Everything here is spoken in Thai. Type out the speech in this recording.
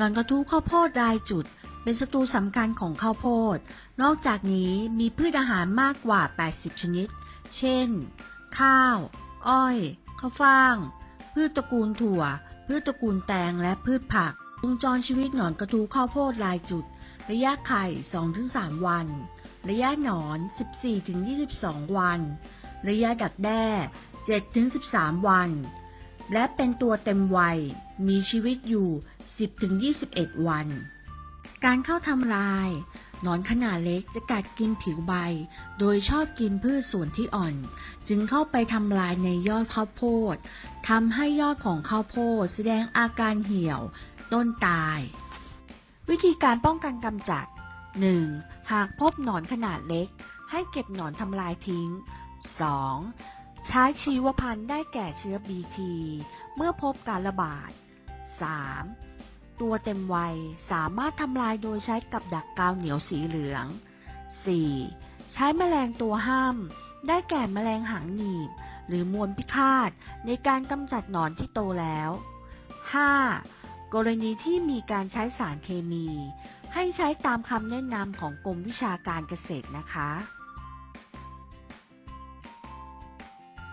หนอนกระทู้ข้าวโพดรายจุด เป็นศัตรูสำคัญของข้าวโพด นอกจากนี้มีพืชอาหารมากกว่า 80 ชนิด เช่น ข้าว อ้อย ข้าวฟ่าง พืชตระกูลถั่ว พืชตระกูลแตง และพืชผัก วงจรชีวิตหนอนกระทู้ข้าวโพดรายจุด ระยะไข่ 2-3 วัน ระยะหนอน 14-22 วัน ระยะดักแด้ 7-13 วัน และเป็นตัวเต็มวัย มีชีวิตอยู่ 10-21 วัน การเข้าทำลาย หนอนขนาดเล็กจะกัดกินผิวใบ โดยชอบกินพืชส่วนที่อ่อน จึงเข้าไปทำลายในยอดข้าวโพดทำให้ยอดของข้าวโพดแสดงอาการเหี่ยว ต้นตาย วิธีการป้องกันกำจัด 1. หากพบหนอนขนาดเล็ก ให้เก็บหนอนทำลายทิ้ง 2. ใช้ชีวพันธุ์ได้แก่เชื้อ BT เมื่อพบการระบาด 3. ตัวเต็มวัยสามารถทำลายโดยใช้กับดักกาวเหนียวสีเหลือง 4. ใช้แมลงตัวห้าม ได้แก่แมลงหางหนีบ หรือมวลพิฆาตในการกำจัดหนอนที่โตแล้ว 5. กรณีที่มีการใช้สารเคมี ให้ใช้ตามคำแนะนำของกรมวิชาการเกษตรนะคะ